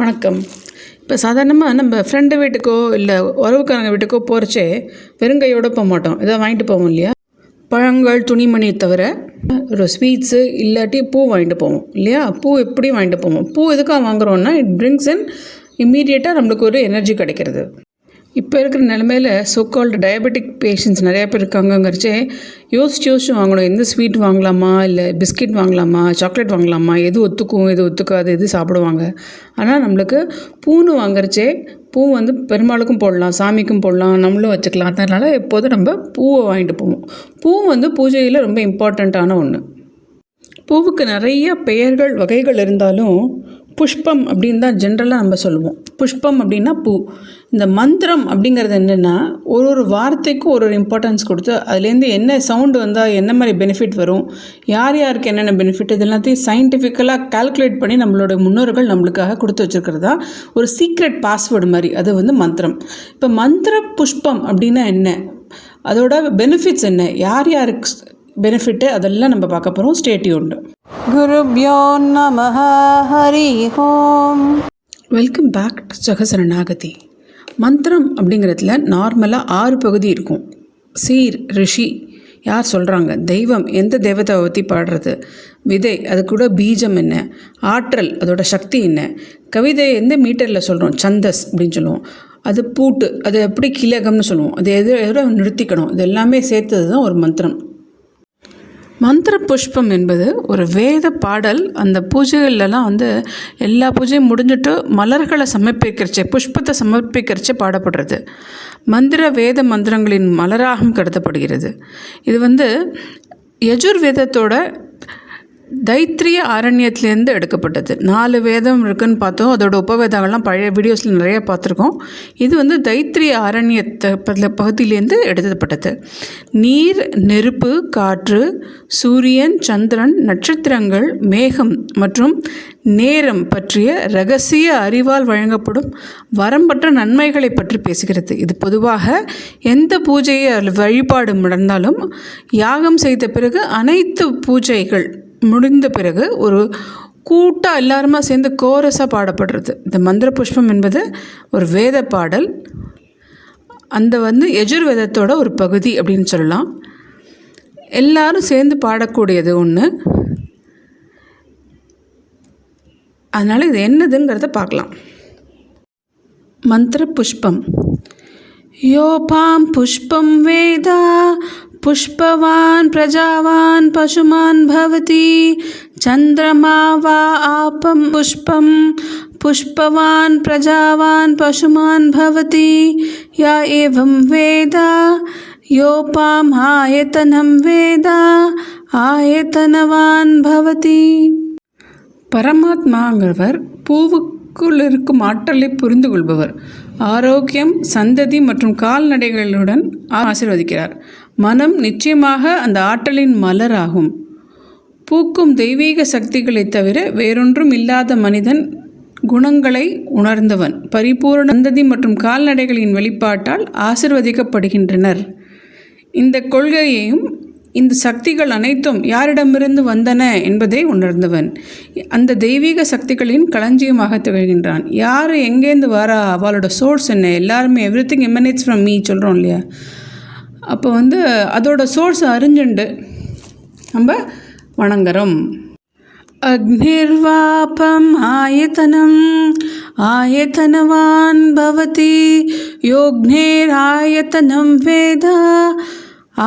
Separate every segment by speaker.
Speaker 1: வணக்கம். இப்போ சாதாரணமாக நம்ம ஃப்ரெண்டு வீட்டுக்கோ இல்லை உறவுக்காரங்க வீட்டுக்கோ போகிறச்சே வெறுங்கையோடு போக மாட்டோம். ஏதாவது வாங்கிட்டு போவோம் இல்லையா? பழங்கள் துணிமணி தவிர ஒரு ஸ்வீட்ஸு இல்லாட்டி பூ வாங்கிட்டு போவோம் இல்லையா? பூ எப்படி வாங்கிட்டு போவோம்? பூ எதுக்காக வாங்குறோன்னா இட் பிரிங்ஸ் இன் இம்மீடியட்டாக நம்மளுக்கு ஒரு எனர்ஜி கிடைக்கிறது. இப்போ இருக்கிற நிலமையில சோக்கால்டு டயபெட்டிக் பேஷண்ட்ஸ் நிறையா பேர் இருக்காங்கங்கிறச்சே யோசிச்சு யோசிச்சு வாங்கணும். எந்த ஸ்வீட் வாங்கலாமா? இல்லை பிஸ்கெட் வாங்கலாமா? சாக்லேட் வாங்கலாமா? எது ஒத்துக்கும் எது ஒத்துக்காது எது சாப்பிடுவாங்க? ஆனால் நம்மளுக்கு பூன்னு வாங்குறச்சே பூ வந்து பெருமாளுக்கும் போடலாம் சாமிக்கும் போடலாம் நம்மளும் வச்சுக்கலாம். அதனால் எப்போதும் நம்ம பூவை வாங்கிட்டு போவோம். பூ வந்து பூஜையில் ரொம்ப இம்பார்ட்டண்ட்டான ஒன்று பூவுக்கு நிறைய பெயர்கள் வகைகள் இருந்தாலும் புஷ்பம் அப்படின்னு தான் ஜென்ரலாக நம்ம சொல்லுவோம். புஷ்பம் அப்படின்னா பூ. இந்த மந்திரம் அப்படிங்கிறது என்னென்னா ஒரு ஒரு வார்த்தைக்கும் ஒரு ஒரு இம்பார்ட்டன்ஸ் கொடுத்து அதுலேருந்து என்ன சவுண்டு வந்தால் என்ன மாதிரி பெனிஃபிட் வரும் யார் யாருக்கு என்னென்ன பெனிஃபிட் இது எல்லாத்தையும் சயின்டிஃபிக்கலாக கால்குலேட் பண்ணி நம்மளோட முன்னோர்கள் நம்மளுக்காக கொடுத்து வச்சுருக்கிறதா? ஒரு சீக்ரெட் பாஸ்வேர்டு மாதிரி அது வந்து மந்திரம். இப்போ மந்திர புஷ்பம் அப்படின்னா என்ன? அதோட பெனிஃபிட்ஸ் என்ன? யார் யாருக்கு பெனிஃபிட்டு அதெல்லாம் நம்ம பார்க்க போகிறோம் ஸ்டேட்டியூண்டு
Speaker 2: குருபியோ நம Hari Om
Speaker 1: welcome back to ஜெகசரணாகதி மந்திரம் அப்படிங்கிறதுல நார்மலாக ஆறு பகுதி இருக்கும். சீர் ரிஷி யார் சொல்கிறாங்க தெய்வம் எந்த தெய்வத்தை பற்றி பாடுறது? விதை அது கூட பீஜம் என்ன? ஆற்றல் அதோட சக்தி என்ன? கவிதை எந்த மீட்டரில் சொல்கிறோம் சந்தஸ் அப்படின்னு சொல்லுவோம். அது பூட்டு அது எப்படி கிலகம்னு சொல்லுவோம். அது எது எதோட நிறுத்திக்கணும்? இது எல்லாமே சேர்த்தது தான் ஒரு மந்திரம். மந்திர புஷ்பம் என்பது ஒரு வேத பாடல். அந்த பூஜைகள்லாம் வந்து எல்லா பூஜையும் முடிஞ்சிட்டு மலர்களை சமர்ப்பிக்கிறச்சே புஷ்பத்தை சமர்ப்பிக்கிறச்சே பாடப்படுறது. மந்திர வேத மந்திரங்களின் மலராகவும் கருதப்படுகிறது. இது வந்து யஜுர்வேதத்தோட தைத்திரிய ஆரண்யத்துலேருந்து எடுக்கப்பட்டது. நாலு வேதம் இருக்குன்னு பார்த்தோம். அதோட உபவேதங்கள்லாம் பழைய வீடியோஸில் நிறைய பார்த்துருக்கோம். இது வந்து தைத்திரிய ஆரண்யத்தை பகுதியிலேருந்து எடுக்கப்பட்டது நீர் நெருப்பு காற்று சூரியன் சந்திரன் நட்சத்திரங்கள் மேகம் மற்றும் நேரம் பற்றிய ரகசிய அறிவால் வழங்கப்படும் வரம்பற்ற நன்மைகளை பற்றி பேசுகிறது. இது பொதுவாக எந்த பூஜையை வழிபாடு நடந்தாலும் யாகம் செய்த பிறகு அனைத்து பூஜைகள் முடிந்த பிறகு ஒரு கூட்டாக எல்லாருமா சேர்ந்து கோரஸாக பாடப்படுறது. இந்த மந்திர புஷ்பம் என்பது ஒரு வேத பாடல். அந்த வந்து எஜுர்வேதத்தோட ஒரு பகுதி அப்படின்னு சொல்லலாம். எல்லாரும் சேர்ந்து பாடக்கூடியது ஒன்று அதனால் இது என்னதுங்கிறத பார்க்கலாம். மந்திர புஷ்பம். யோபாம் புஷ்பம் வேதா पुष्पवान् प्रजावान् पशुमान् भवति चन्द्रमा वा आपं पुष्पं पुष्पवान् प्रजावान् पशुमान् भवति या एवं वेद योपाम् आयतनं वेद ஆயத்தனவான் பவதி பரமாத்மாங்கிறவர் பூவுக்குள் இருக்கும் ஆற்றலை புரிந்து கொள்பவர் ஆரோக்கியம் சந்ததி மற்றும் கால்நடைகளுடன் ஆசிர்வதிக்கிறார். மனம் நிச்சயமாக அந்த ஆற்றலின் மலராகும். பூக்கும் தெய்வீக சக்திகளைத் தவிர வேறொன்றும் இல்லாத மனிதன் குணங்களை உணர்ந்தவன். பரிபூர்ண சந்ததி மற்றும் கால்நடைகளின் வெளிப்பாட்டால் ஆசிர்வதிக்கப்படுகின்றனர். இந்த கொள்கையையும் இந்த சக்திகள் அனைத்தும் யாரிடமிருந்து வந்தன என்பதை உணர்ந்தவன். அந்த தெய்வீக சக்திகளின் களஞ்சியமாக திகழ்கின்றான். யார் எங்கேருந்து வரா? அவளோட சோர்ஸ் என்ன? எல்லாருமே everything emanates from me சொல்கிறோம் இல்லையா? அப்போ வந்து அதோட சோர்ஸ் அறிஞ்சுண்டு நம்ம வணங்குறோம். அக்னிர்வாபம் ஆயத்தனம் ஆயத்தனவான் பவதி யோக்னேராயத்தனம் வேதா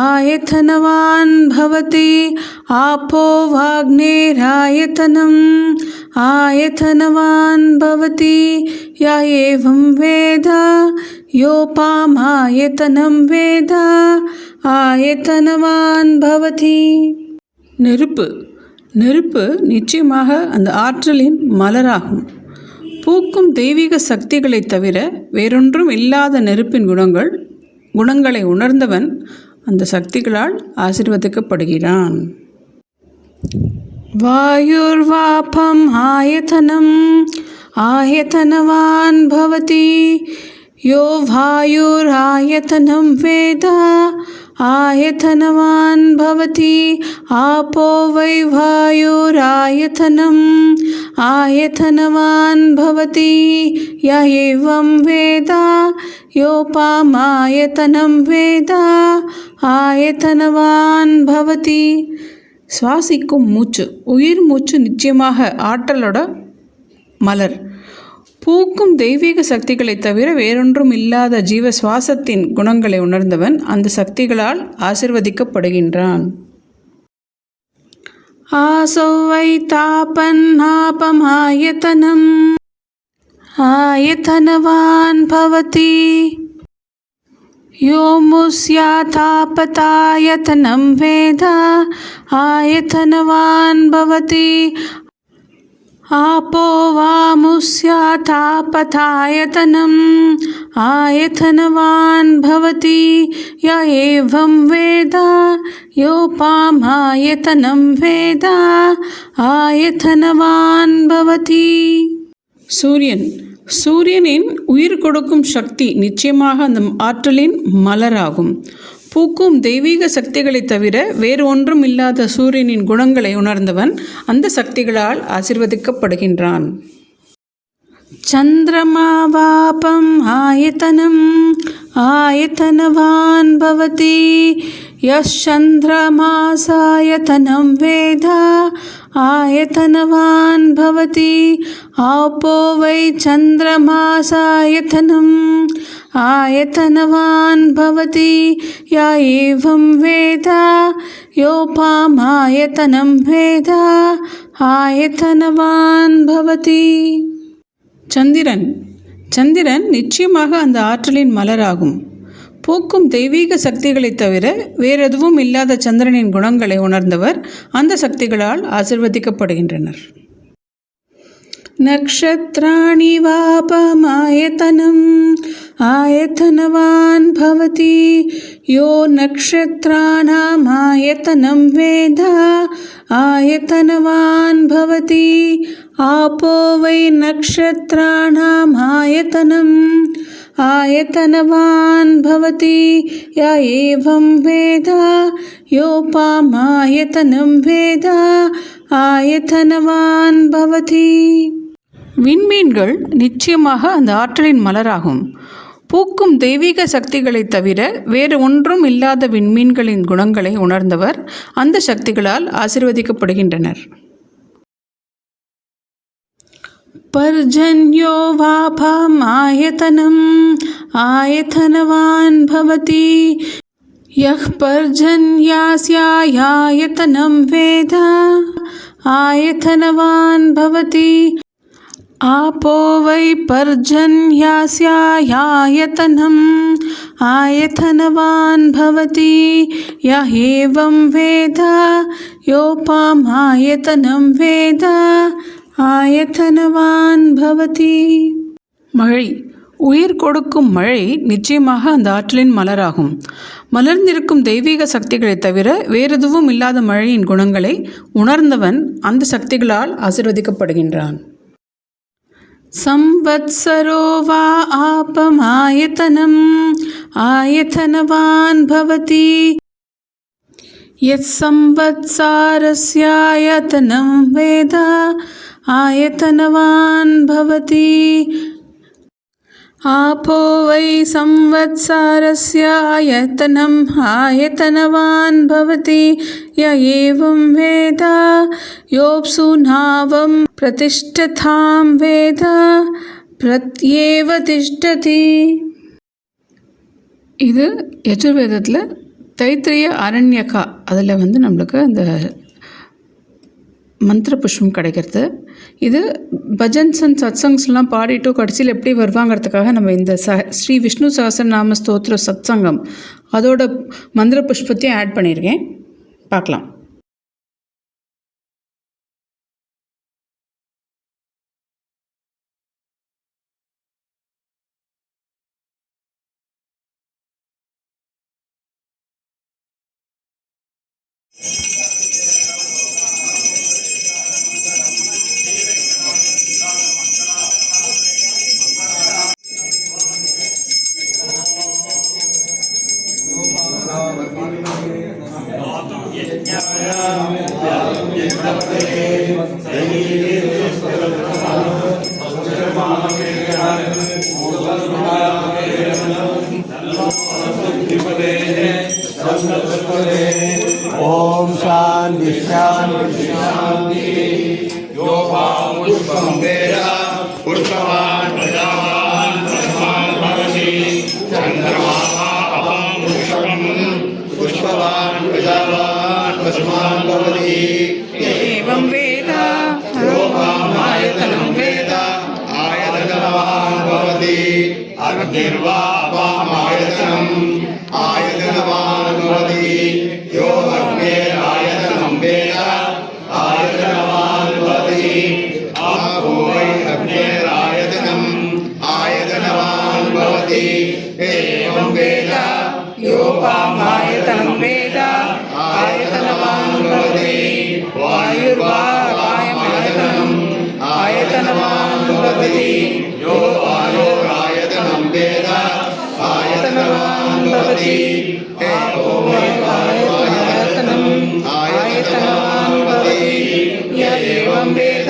Speaker 1: आयतनवान् भवति आपो वाग्नेरायतनम् आयतनवान् भवति य एवं वेद योपामायतनं वेद ஆயத்தனவான் பவதி நெருப்பு நெருப்பு நிச்சயமாக அந்த ஆற்றலின் மலராகும் பூக்கும் தெய்வீக சக்திகளைத் தவிர வேறொன்றும் இல்லாத நெருப்பின் குணங்கள் குணங்களை உணர்ந்தவன் அந்த சக்திகளால் ஆசிர்வதிக்கப்படுகிறான். வாயுர்வாபம் ஆயத்தனம் ஆயத்தனவான் பவதி. யோ வாயுராயத்தனம் வேத ஆயத்தனவான் பவதி. ஆபோ வை வாயுராயத்தனம் ஆயத்தனவான் பவதி. ய ஏவம் யோபாமாயத்தனம் வேதா ஆயத்தனவான் பவதி சுவாசிக்கும் மூச்சு உயிர் மூச்சு நிச்சயமாக ஆற்றலோட மலர். பூக்கும் தெய்வீக சக்திகளைத் தவிர வேறொன்றும் இல்லாத ஜீவ சுவாசத்தின் குணங்களை உணர்ந்தவன் அந்த சக்திகளால் ஆசிர்வதிக்கப்படுகின்றான். ஆசௌ வை தாபன்னாபமாயத்தனம் आयतनवान् भवति। यो मुस्याथापतायतनं वेद। आयतनवान् भवति। आपो वा मुस्याथापथायतनम् आयतनवान् भवति। य एवं वेद। योपामायतनं वेद। आयतनवान् भवति। சூரியன். சூரியனின் உயிர் கொடுக்கும் சக்தி நிச்சயமாக அந்த ஆற்றலின் மலராகும். பூக்கும் தெய்வீக சக்திகளை தவிர வேறு ஒன்றும் இல்லாத சூரியனின் குணங்களை உணர்ந்தவன் அந்த சக்திகளால் ஆசிர்வதிக்கப்படுகின்றான். சந்திரமாவாபம் ஆயத்தனம் ஆயத்தனவான் பவதி यश्चन्द्रमासायतनं वेद आयतनवान् भवति आपो वै चन्द्रमासायतनम् आयतनवान् भवति य एवं वेद योपामायतनं वेद आयतनवान् भवति சந்திரன் சந்திரன் நிச்சயமாக அந்த ஆற்றலின் மலராகும் பூக்கும் தெய்வீக சக்திகளைத் தவிர வேறெதுவும் இல்லாத சந்திரனின் குணங்களை உணர்ந்தவர் அந்த சக்திகளால் ஆசிர்வதிக்கப்படுகின்றனர். नक्षत्राणि वापमायतनम्। आयतनवान् भवति। यो नक्षत्राणामायतनं वेद। आयतनवान् भवति। आपो वै नक्षत्राणामायतनम् आयतनवान् भवति। य एवं वेद। योपामायतनं वेद। आयतनवान् भवति। விண்மீன்கள் நிச்சயமாக அந்த ஆற்றலின் மலராகும் பூக்கும் தெய்வீக சக்திகளைத் தவிர வேறு ஒன்றும் இல்லாத விண்மீன்களின் குணங்களை உணர்ந்தவர் அந்த சக்திகளால் ஆசிர்வதிக்கப்படுகின்றனர் पर्जन्यो वापम् आयतनम् आयतनवान् भवति यः पर्जन्यास्यायायतनं वेद आयतनवान् भवति आपो वै पर्जन्यास्यायायतनम् आयतनवान् भवति य एवं वेद योपामायतनं वेद ஆயத்தனவான் பவதி மழை உயிர் கொடுக்கும் மழை நிச்சயமாக அந்த ஆற்றலின் மலராகும் மலர்ந்திருக்கும் தெய்வீக சக்திகளைத் தவிர வேறெதுவும் இல்லாத மழையின் குணங்களை உணர்ந்தவன் அந்த சக்திகளால் ஆசிர்வதிக்கப்படுகின்றான் संवत्सरो वा आपमायतनम् आयतनवान् भवति। यत्संवत्सारस्यायतनं वेद आयतनवान् भवति आपो वै संवत्सरस्य आयतनम् आयतनवान् भवति य एवं वेद योऽप्सु नावं प्रतिष्ठतां वेद प्रत्येव तिष्ठति இது யஜுர்வேதத்தில் தைத்திரிய அரண்யகா அதில் வந்து நம்மளுக்கு அந்த மந்திர புஷ்பம் கிடைக்கிறது இது பஜன்ஸ் அண்ட் சத்சங்ஸ்லாம் பாடிட்டு கடைசியில் எப்படி வருவாங்கிறதுக்காக நம்ம இந்த ச ஸ்ரீ விஷ்ணு சகசரநாம ஸ்தோத்திர சத்சங்கம் அதோட மந்திர புஷ்பத்தையும் ஆட் பண்ணியிருக்கேன். பார்க்கலாம்.
Speaker 3: ॐ शान्ति शान्ति
Speaker 4: पुष्पं वेद पुष्पवान् प्रजावान् पुष्पान् भवति चन्द्रमा अपां पुष्पं पुष्पवान् प्रजावान् पशुमान् भवति
Speaker 1: एवं वेद
Speaker 4: आयतनं वेद आयतनवान् भवति अग्निर्वा भवति। आपो
Speaker 1: वायुर्वायतनम् आयतनवान् भवति। य एवं वेद।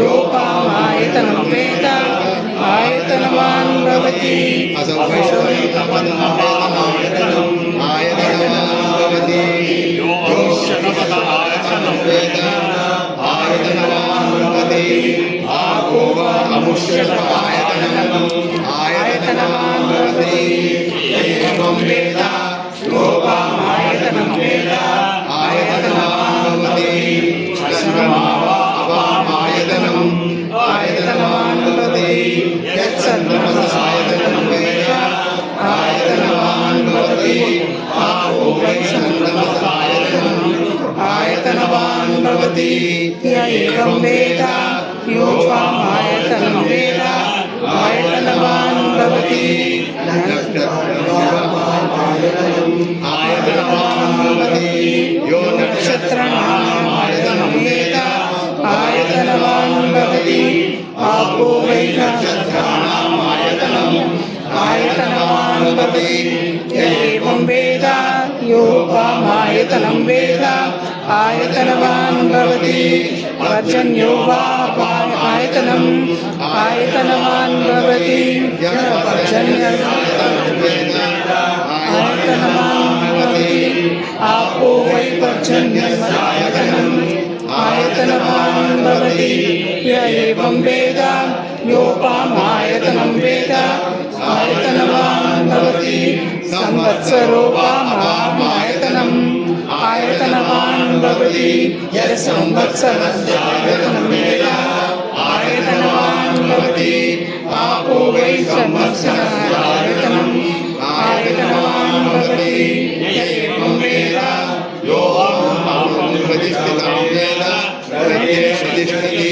Speaker 1: योपामायतनं वेद। आयतनवान् भवति।
Speaker 4: आयतनवान् भवति। शतपथायतनं वेद। आयतनवान् भवति। आपो वा भवति
Speaker 1: य एवं वेद योपामायतनं वेद आयतनवान् भवति
Speaker 4: आयतनवान् भवति यो
Speaker 1: नक्षत्रनामायतनं वेद आयतनवान् भवति आपो वै नक्षत्राणामायतनम् आयतनवान् भवति य एवं वेद योपामायतनं वेद आयतनवान् भवति। पर्जन्यो वा आयतनम्। आयतनवान् भवति। पर्जन्यमायतनवान् भवति। आपो वै पर्जन्यमायतनम् आयतनवान् भवति। य एवं वेद। योपामायतनं वेद। आयतनवान् भवति। संवत्सरोपामायतनम् आयतनवान् भवति य संवत्सरस्यायतनं वेद आयतनवान् भवति आपो वै संवत्सरायतनम् आयतनवान् भवति य एवं वेद
Speaker 4: यो अहं प्रतिष्ठितं वेद प्रत्यक्षे प्रतिष्ठति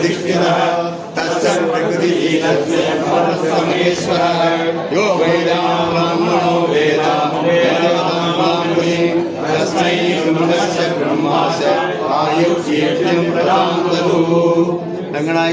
Speaker 4: प्रतिष्ठितः तस्य प्रकृतिहीनस्य परमेश्वरः यो वेदाब्राह्मणो वेदामवेदवदाम्बाङ्गुनि तस्मै ब्रह्मस्य ब्रह्मास्य आयुर्कीर्तिं प्रदां ददुः रङ्गनाय